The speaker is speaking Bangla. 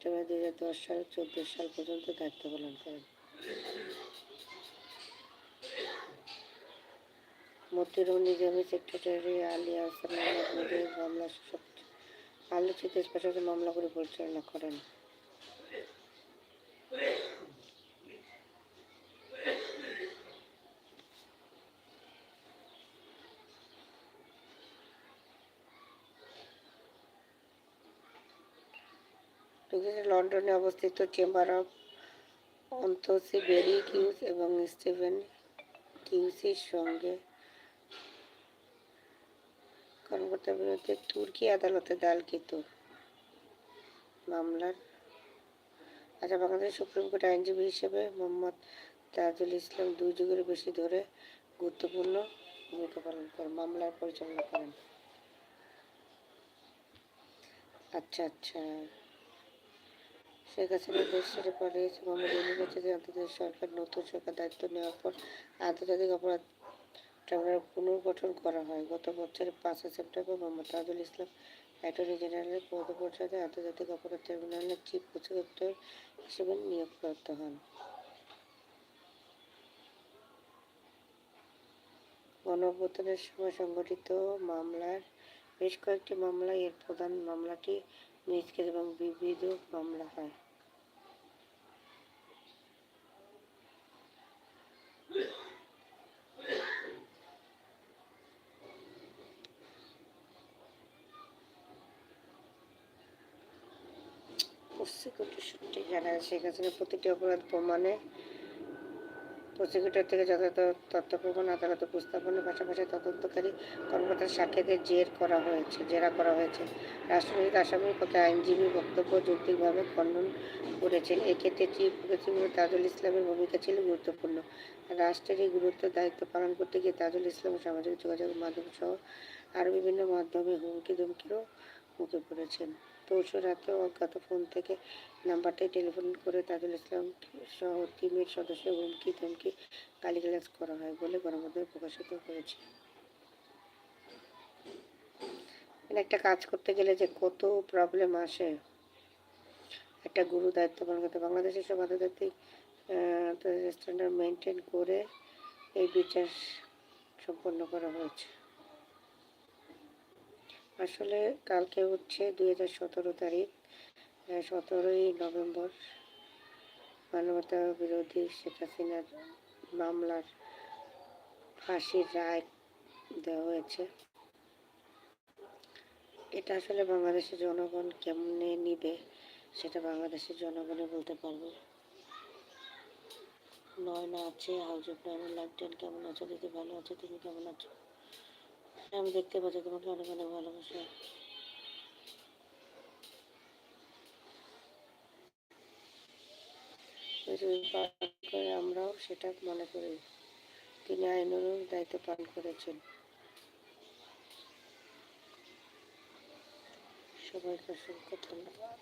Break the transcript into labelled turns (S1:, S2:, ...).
S1: সেপ্টেম্বর দু হাজার দশ সাল চোদ্দ সাল পর্যন্ত দায়িত্ব পালন করেন। মতিউর নিজামী সেক্রেটারি আলী আহসান মোহাম্মদ মামলা আলোচিত স্পেশাল মামলাগুলি পরিচালনা করেন। লন্ডনে অবস্থিত চেম্বার অফ অন্তসি বেরি কিউস এবং স্টিভেন কিউসির সঙ্গে কর্মকর্তার বিরুদ্ধে তুর্কি আদালতে দালকৃত মামলার আচ্ছা বাংলাদেশ সুপ্রিম কোর্ট আইনজীবী হিসেবে মোহাম্মদ তাজুল ইসলাম দুই যুগের বেশি ধরে গুরুত্বপূর্ণ ভূমিকা পালন করেন মামলার পরিচালনা করেন। আচ্ছা আচ্ছা। শেখ হাসিনা আন্তর্জাতিক সরকার নতুন সরকার দায়িত্ব নেওয়ার পর আন্তর্জাতিক অপরাধ ট্রাইব্যুনাল পুনর্গঠন করা হয়। গত বছরের পাঁচই সেপ্টেম্বর মোহাম্মদ তাজুল ইসলাম, অ্যাটর্নি জেনারেলের আন্তর্জাতিক অপরাধ ট্রাইব্যুনালের চিফ প্রসিকিউটর হিসেবে নিয়োগপ্রাপ্ত হন। গণঅভ্যুত্থানের সময় সংগঠিত মামলার বেশ কয়েকটি মামলায় এর প্রধান মামলাটি মিসকেস এবং বিবিধ মামলা হয় শেখ প্রতিটি অপরাধ প্রমাণে প্রসিকিউটর থেকে যথাযথ তথ্য প্রমাণ, আদালতে উপস্থাপনের পাশাপাশি তদন্তকারী কর্মকর্তার সাক্ষীদের জের করা হয়েছে, জেরা করা হয়েছে। রাষ্ট্রপতি আসামির পক্ষে আইনজীবী বক্তব্য যৌক্তিকভাবে খণ্ডন করেছেন। এক্ষেত্রে চিফ প্রসিকিউটর তাজুল ইসলামের ভূমিকা ছিল গুরুত্বপূর্ণ। রাষ্ট্রের এই গুরুত্ব, দায়িত্ব পালন করতে গিয়ে তাজুল ইসলাম সামাজিক যোগাযোগ মাধ্যম সহ আরও বিভিন্ন মাধ্যমে হুমকি ধুমকিরও মুখে পড়েছেন পরশু রাতে অজ্ঞাত ফোন থেকে নাম্বারটায় টেলিফোন করে তাজুল ইসলাম সহ টিমের সদস্য হুমকি ধমকি গালিগালাজ করা হয় বলে গণমাধ্যমে প্রকাশিত হয়েছে। মানে একটা কাজ করতে গেলে যে কত প্রবলেম আসে। একটা গুরু দায়িত্ব পালন করতে বাংলাদেশের সব আন্তর্জাতিক স্ট্যান্ডার্ড মেনটেন করে এই বিচার সম্পন্ন করা হয়েছে। আসলে কালকে হচ্ছে দুই হাজার সতেরো তারিখ সতেরোই নভেম্বর মানবতা বিরোধী শেখ হাসিনার মামলার ফাঁসির রায় দেওয়া হয়েছে। এটা আসলে বাংলাদেশের জনগণ কেমনে নিবে সেটা বাংলাদেশের জনগণে বলতে পারবে। নয়না আছে হাউস অফ কেমন আছো? দিদি ভালো আছো, তুমি কেমন আছো? আমি দেখতে পাচ্ছি তোমাকে অনেক অনেক ভালোবাসা। পালন করে আমরাও সেটা মনে করি। তিনি আইনেরও দায়িত্ব পালন করেছেন। সবাইকে অসংখ্য ধন্যবাদ।